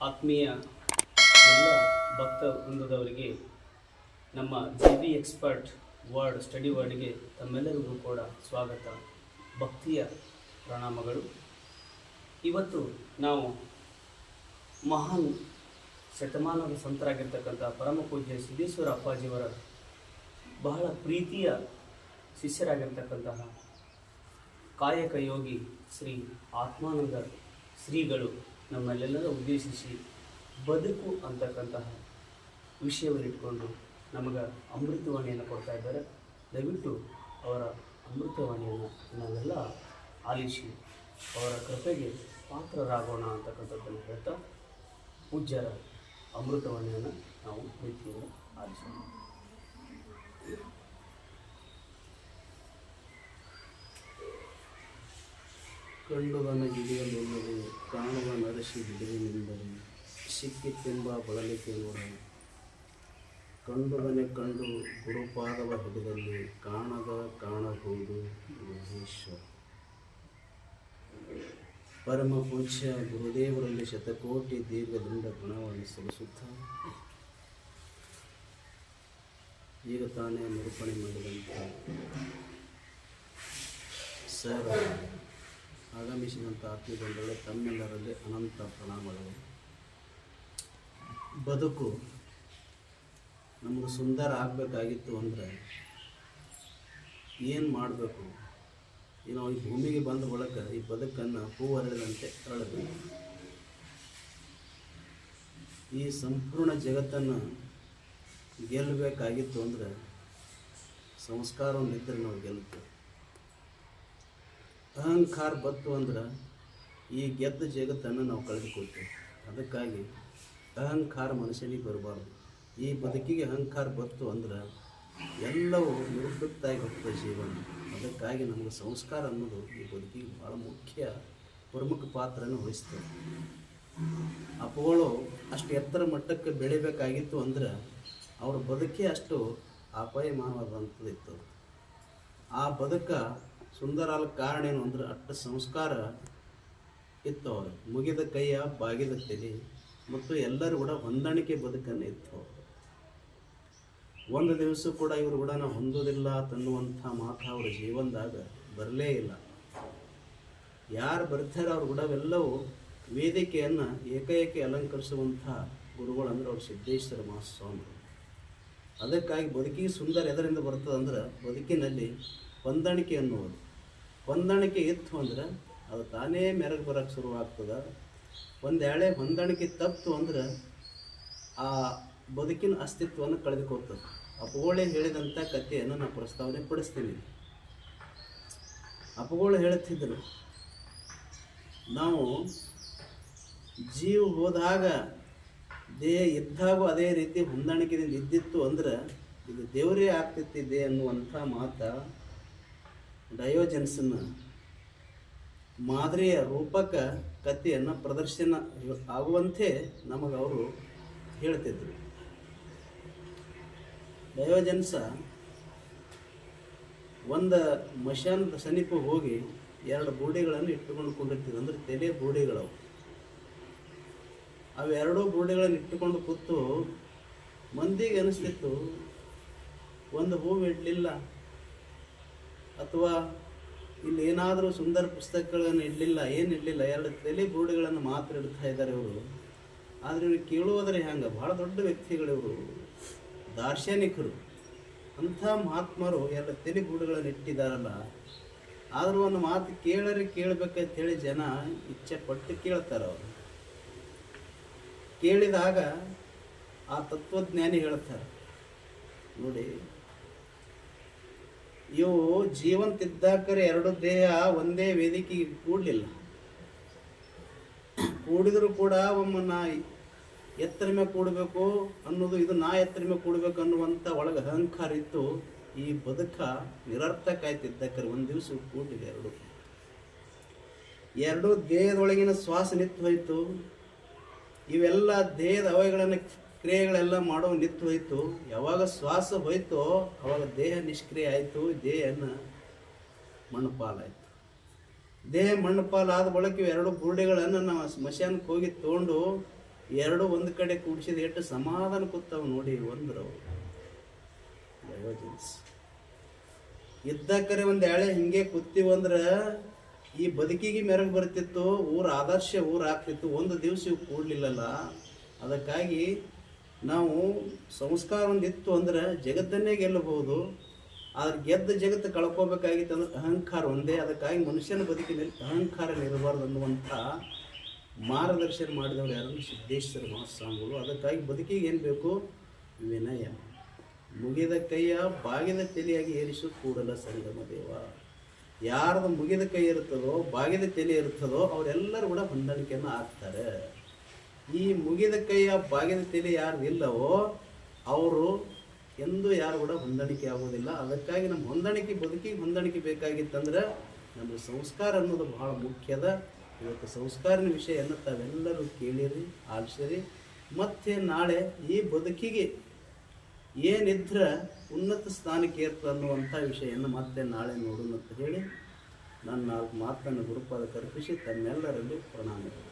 ಆತ್ಮೀಯ ಎಲ್ಲ ಭಕ್ತ ವೃಂದದವರಿಗೆ, ನಮ್ಮ J B expert word study ವರ್ಡ್ಗೆ ತಮ್ಮೆಲ್ಲರಿಗೂ ಕೂಡ ಸ್ವಾಗತ. ಭಕ್ತಿಯ ಪ್ರಣಾಮಗಳು. ಇವತ್ತು ನಾವು ಮಹಾನ್ ಶತಮಾನದ ಸಂತರಾಗಿರ್ತಕ್ಕಂಥ ಪರಮ ಪೂಜ್ಯ ಸಿದ್ದೇಶ್ವರ ಅಪ್ಪಾಜಿಯವರ ಬಹಳ ಪ್ರೀತಿಯ ಶಿಷ್ಯರಾಗಿರ್ತಕ್ಕಂತಹ ಕಾಯಕ ಯೋಗಿ ಶ್ರೀ ಆತ್ಮಾನಂದ ಶ್ರೀಗಳು ನಮ್ಮಲ್ಲೆಲ್ಲರ ಉದ್ದೇಶಿಸಿ ಬದುಕು ಅಂತಕ್ಕಂತಹ ವಿಷಯವನ್ನಿಟ್ಕೊಂಡು ನಮಗೆ ಅಮೃತವಾಣಿಯನ್ನು ಕೊಡ್ತಾ ಇದ್ದಾರೆ. ದಯವಿಟ್ಟು ಅವರ ಅಮೃತವಾಣಿಯನ್ನು ನಾವೆಲ್ಲ ಆಲಿಸಿ ಅವರ ಕೃಪೆಗೆ ಪಾತ್ರರಾಗೋಣ ಅಂತಕ್ಕಂಥದ್ದನ್ನು ಹೇಳ್ತಾ ಪೂಜ್ಯರ ಅಮೃತವಾಣಿಯನ್ನು ನಾವು ಪ್ರೀತಿಯಿಂದ ಆಲಿಸೋಣ. ಕಂಡುವನ ಗಿಡಿಯಲೊಲ್ಲದೆ ಕಾಣುವ ನರಸಿ ಬಿಡುವಿನಿಂದಲೇ ಸಿಕ್ಕಿತೆಂಬ ಬಳಲಿಕೆ ನೋಡ ಕಂಡುವನೆ ಕಂಡು ಗುರುಪಾದವ ಹಿಡಿದಲ್ಲಿ ಕಾಣದ ಕಾಣಬಹುದು ಮಹೇಶ್ವರ. ಪರಮ ಪೂಜ್ಯ ಗುರುದೇವರಲ್ಲಿ ಶತಕೋಟಿ ದೀರ್ಘದಿಂದ ಗುಣವನ್ನು ಸಲ್ಲಿಸುತ್ತಾ ಈಗ ತಾನೇ ನಿರೂಪಣೆ ಮಾಡಿದಂಥ ಸರ್ ಆಗಮಿಸಿದಂಥ ಆತ್ಮಗಳ ತಮ್ಮೆಲ್ಲರಲ್ಲಿ ಅನಂತ ಪ್ರಣಾಮಗಳು. ಬದುಕು ನಮಗೆ ಸುಂದರ ಆಗಬೇಕಾಗಿತ್ತು ಅಂದರೆ ಏನು ಮಾಡಬೇಕು? ಈ ನಾವು ಈ ಭೂಮಿಗೆ ಬಂದ ಒಳಗೆ ಈ ಬದುಕನ್ನು ಹೂ ಹರಡಿದಂತೆ ಹರಡಬೇಕು ಈ ಸಂಪೂರ್ಣ ಜಗತ್ತನ್ನು ಗೆಲ್ಲಬೇಕಾಗಿತ್ತು ಅಂದರೆ ಸಂಸ್ಕಾರ ಒಂದಿದ್ದರೆ ನಾವು ಗೆಲ್ತೇವೆ ಅಹಂಕಾರ ಬತ್ತು ಅಂದ್ರೆ ಈ ಗೆದ್ದ ಜಗತ್ತನ್ನು ನಾವು ಕಳೆದುಕೊಳ್ತೇವೆ. ಅದಕ್ಕಾಗಿ ಅಹಂಕಾರ ಮನುಷ್ಯನಿಗೆ ಬರಬಾರ್ದು. ಈ ಬದುಕಿಗೆ ಅಹಂಕಾರ ಬತ್ತು ಅಂದ್ರೆ ಎಲ್ಲವೂ ನಿವೃತ್ತಾಗಿ ಹೋಗ್ತದೆ ಜೀವನ. ಅದಕ್ಕಾಗಿ ನಮಗೆ ಸಂಸ್ಕಾರ ಅನ್ನೋದು ಈ ಬದುಕಿಗೆ ಭಾಳ ಮುಖ್ಯ, ಪ್ರಮುಖ ಪಾತ್ರನ ವಹಿಸ್ತದೆ. ಅಪ್ಪಗಳು ಅಷ್ಟು ಎತ್ತರ ಮಟ್ಟಕ್ಕೆ ಬೆಳಿಬೇಕಾಗಿತ್ತು ಅಂದ್ರೆ ಅವ್ರ ಬದುಕೇ ಅಷ್ಟು ಅಪಾಯಮಾನವಾದಂಥದ್ದಿತ್ತು. ಆ ಬದುಕ ಸುಂದರ ಅಲ್ಲ ಕಾರಣ ಏನು ಅಂದ್ರೆ ಅಟ್ಟ ಸಂಸ್ಕಾರ ಇತ್ತು ಮುಗಿದ ಕೈಯ ಬಾಗಿದ ತಲೆ ಮತ್ತು ಎಲ್ಲರೂ ಕೂಡ ಹೊಂದಾಣಿಕೆ ಬದುಕನ್ನು ಇತ್ತು. ಒಂದು ದಿವಸ ಕೂಡ ಇವರು ಕೂಡ ನಾವು ಹೊಂದೋದಿಲ್ಲ ತನ್ನುವಂಥ ಮಾತು ಅವರ ಜೀವನದಾಗ ಬರಲೇ ಇಲ್ಲ. ಯಾರು ಬರ್ತಾರೆ ಅವ್ರು ಕೂಡ ಅವೆಲ್ಲವೂ ವೇದಿಕೆಯನ್ನು ಏಕೈಕ ಅಲಂಕರಿಸುವಂಥ ಗುರುಗಳು ಅಂದ್ರೆ ಅವ್ರು ಸಿದ್ದೇಶ್ವರ ಮಹಾಸ್ವಾಮಿ ಅದಕ್ಕಾಗಿ ಬದುಕಿಗೆ ಸುಂದರ ಎದರಿಂದ ಬರ್ತದೆ ಅಂದ್ರೆ ಬದುಕಿನಲ್ಲಿ ಹೊಂದಾಣಿಕೆ ಅನ್ನುವುದು. ಹೊಂದಾಣಿಕೆ ಇತ್ತು ಅಂದ್ರೆ ಅದು ತಾನೇ ಮೆರಗು ಬರೋಕ್ಕೆ ಶುರುವಾಗ್ತದೆ ಒಂದು ಎಳೆ ಹೊಂದಾಣಿಕೆ ತಪ್ಪಿತು ಅಂದ್ರೆ ಆ ಬದುಕಿನ ಅಸ್ತಿತ್ವವನ್ನು ಕಳೆದುಕೊಳ್ತದೆ. ಅಪಗೋಳೆ ಹೇಳಿದಂಥ ಕಥೆಯನ್ನು ನಾನು ಪ್ರಸ್ತಾವನೆ ಪಡಿಸ್ತೀನಿ. ಅಪಗೋಳು ಹೇಳುತ್ತಿದ್ದರು, ನಾವು ಜೀವ ಹೋದಾಗ ದೇಹ ಇದ್ದಾಗೂ ಅದೇ ರೀತಿ ಹೊಂದಾಣಿಕೆಯಿಂದ ಇದ್ದಿತ್ತು ಅಂದ್ರೆ ಇದು ದೇವರೇ ಆಗ್ತಿತ್ತಿದೆ ಅನ್ನುವಂಥ ಮಾತ ಡಯೋಜನ್ಸನ್ನ ಮಾದರಿಯ ರೂಪಕ ಕಥೆಯನ್ನು ಪ್ರದರ್ಶನ ಆಗುವಂತೆ ನಮಗೆ ಅವರು ಹೇಳ್ತಿದ್ರು. ಡಯೋಜೆನ್ಸ ಒಂದು ಮಶಾನದ ಸಮೀಪ ಹೋಗಿ ಎರಡು ಬೂಡಿಗಳನ್ನು ಇಟ್ಟುಕೊಂಡು ಕುಂಡಿರ್ತೀವಿ ಅಂದರೆ ತಲೆ ಬೂಡಿಗಳವು ಅವೆರಡೂ ಬೂಡಿಗಳನ್ನು ಇಟ್ಟುಕೊಂಡು ಕೂತು ಮಂದಿಗೆ ಅನಿಸ್ತಿತ್ತು, ಒಂದು ಹೂವು ಇಡಲಿಲ್ಲ ಅಥವಾ ಇಲ್ಲಿ ಏನಾದರೂ ಸುಂದರ ಪುಸ್ತಕಗಳನ್ನು ಇಡಲಿಲ್ಲ, ಏನು ಇಡಲಿಲ್ಲ, ಎರಡು ತಲೆ ಬೂಡಿಗಳನ್ನು ಮಾತ್ರ ಇಡ್ತಾ ಇದ್ದಾರೆ ಇವರು. ಆದರೆ ಇವ್ರು ಕೇಳುವುದರೆ ಹೆಂಗೆ ಭಾಳ ದೊಡ್ಡ ವ್ಯಕ್ತಿಗಳು ಇವರು. ದಾರ್ಶನಿಕರು. ಅಂಥ ಮಹಾತ್ಮರು ಎರಡು ತಲೆ ಗೂಡುಗಳನ್ನು ಇಟ್ಟಿದ್ದಾರಲ್ಲ. ಆದರೂ ಒಂದು ಮಾತು ಕೇಳರೆ ಕೇಳಬೇಕಂತ ಹೇಳಿ ಜನ ಇಚ್ಛೆ ಪಟ್ಟು ಕೇಳ್ತಾರೆ ಅವರು. ಕೇಳಿದಾಗ ಆ ತತ್ವಜ್ಞಾನಿ ಹೇಳ್ತಾರೆ, ನೋಡಿ ಇವು ಜೀವಂತಿದ್ದಾಕರೆ ಎರಡು ದೇಹ ಒಂದೇ ವೇದಿಕೆಗೆ ಕೂಡಲಿಲ್ಲ. ಕೂಡಿದರೂ ಕೂಡ ಒಮ್ಮನ್ನ ಎತ್ತರ ಮೇಲೆ ಕೂಡಬೇಕು ಅನ್ನೋದು, ಇದು ನಾ ಎತ್ತರ ಮೇಲೆ ಕೂಡಬೇಕು ಅನ್ನುವಂಥ ಒಳಗೆ ಅಹಂಕಾರ ಇತ್ತು. ಈ ಬದುಕ ನಿರರ್ಥಕ ಆಯ್ತಿದ್ದಕ್ಕರೆ ಒಂದು ದಿವಸ ಕೂಡಿದೆ ಎರಡು. ಎರಡು ದೇಹದೊಳಗಿನ ಶ್ವಾಸ ನಿಂತು ಹೋಯಿತು ಇವೆಲ್ಲ ದೇಹದ ಅವಯಗಳನ್ನು ಕ್ರಿಯೆಗಳೆಲ್ಲ ಮಾಡೋ ನಿಂತು ಹೋಯ್ತು. ಯಾವಾಗ ಶ್ವಾಸ ಹೋಯ್ತೋ ಅವಾಗ ದೇಹ ನಿಷ್ಕ್ರಿಯ ಆಯಿತು. ದೇಹನ ಮಣ್ಣು ಪಾಲಾಯಿತು ದೇಹ ಮಣ್ಣು ಪಾಲಾದ ಬಳಿಕ ಎರಡು ಬುರುಡೆಗಳನ್ನು ನಾವು ಸ್ಮಶಾನಕ್ಕೆ ಹೋಗಿ ತೊಗೊಂಡು ಎರಡು ಒಂದು ಕಡೆ ಕೂಡಿಸಿದ ಎಷ್ಟು ಸಮಾಧಾನ ಕೂತಾವ ನೋಡಿ ಒಂದ್ರು ಡಯೋಜನ್ಸ್ ಇದ್ದಕ್ಕರೆ ಒಂದು ಎಳೆ ಹಿಂಗೆ ಕೂತೀವಂದ್ರೆ ಈ ಬದುಕಿಗೆ ಮೆರಗು ಬರ್ತಿತ್ತು, ಊರ ಆದರ್ಶ ಊರು ಆಗ್ತಿತ್ತು. ಒಂದು ದಿವಸ ಇವು ಕೂಡಲಿಲ್ಲಲ್ಲ. ಅದಕ್ಕಾಗಿ ನಾವು ಸಂಸ್ಕಾರ ಒಂದಿತ್ತು ಅಂದ್ರೆ ಜಗತ್ತನ್ನೇ ಗೆಲ್ಲಬಹುದು, ಆದ್ರೆ ಗೆದ್ದ ಜಗತ್ತು ಕಳ್ಕೋಬೇಕಾಗಿತ್ತು ಅಂದ್ರೆ ಅಹಂಕಾರ ಒಂದೇ. ಅದಕ್ಕಾಗಿ ಮನುಷ್ಯನ ಬದುಕಿನಲ್ಲಿ ಅಹಂಕಾರ ಇರಬಾರ್ದು ಅನ್ನುವಂಥ ಮಾರ್ಗದರ್ಶನ ಮಾಡಿದವರು ಯಾರು? ಸಿದ್ದೇಶ್ವರ ಮಹಾಸ್ವಾಮಿಗಳು. ಅದಕ್ಕಾಗಿ ಬದುಕಿಗೆ ಏನು ಬೇಕು? ವಿನಯ. ಮುಗಿದ ಕೈಯ ಬಾಗಿದ ತಲೆಯಾಗಿ ಏರಿಸು ಕೂಡಲ ಸಂಗಮ ದೇವ. ಯಾರ್ದು ಮುಗಿದ ಕೈ ಇರ್ತದೋ ಬಾಗಿದ ತಲೆ ಇರ್ತದೋ ಅವರೆಲ್ಲರೂ ಕೂಡ ಹೊಂದಾಣಿಕೆಯನ್ನು ಆಗ್ತಾರೆ. ಈ ಮುಗಿದ ಕೈಯ ಬಾಗಿದ ತಲೆ ಯಾರು ಇಲ್ಲವೋ ಅವರು ಎಂದು ಯಾರು ಕೂಡ ಹೊಂದಾಣಿಕೆ ಆಗೋದಿಲ್ಲ ಅದಕ್ಕಾಗಿ ನಮ್ಮ ಹೊಂದಾಣಿಕೆ, ಬದುಕಿಗೆ ಹೊಂದಾಣಿಕೆ ಬೇಕಾಗಿತ್ತಂದ್ರೆ ನಮ್ಮ ಸಂಸ್ಕಾರ ಅನ್ನೋದು ಬಹಳ ಮುಖ್ಯದ. ಇವತ್ತು ಸಂಸ್ಕಾರಿನ ವಿಷಯವನ್ನು ತಾವೆಲ್ಲರೂ ಕೇಳಿರಿ, ಆಲಿಸಿರಿ. ಮತ್ತೆ ನಾಳೆ ಈ ಬದುಕಿಗೆ ಏನಿದ್ರೆ ಉನ್ನತ ಸ್ಥಾನಕ್ಕೆ ಏರ್ತದೆ ಅನ್ನುವಂಥ ವಿಷಯವನ್ನು ಮತ್ತೆ ನಾಳೆ ನೋಡೋಣ ಅಂತ ಹೇಳಿ ನನ್ನ ಮಾತನ್ನು ಗುರುಪಾದ ಕಲ್ಪಿಸಿ ತನ್ನೆಲ್ಲರಲ್ಲಿ ಪ್ರಣಾಮಗಳು.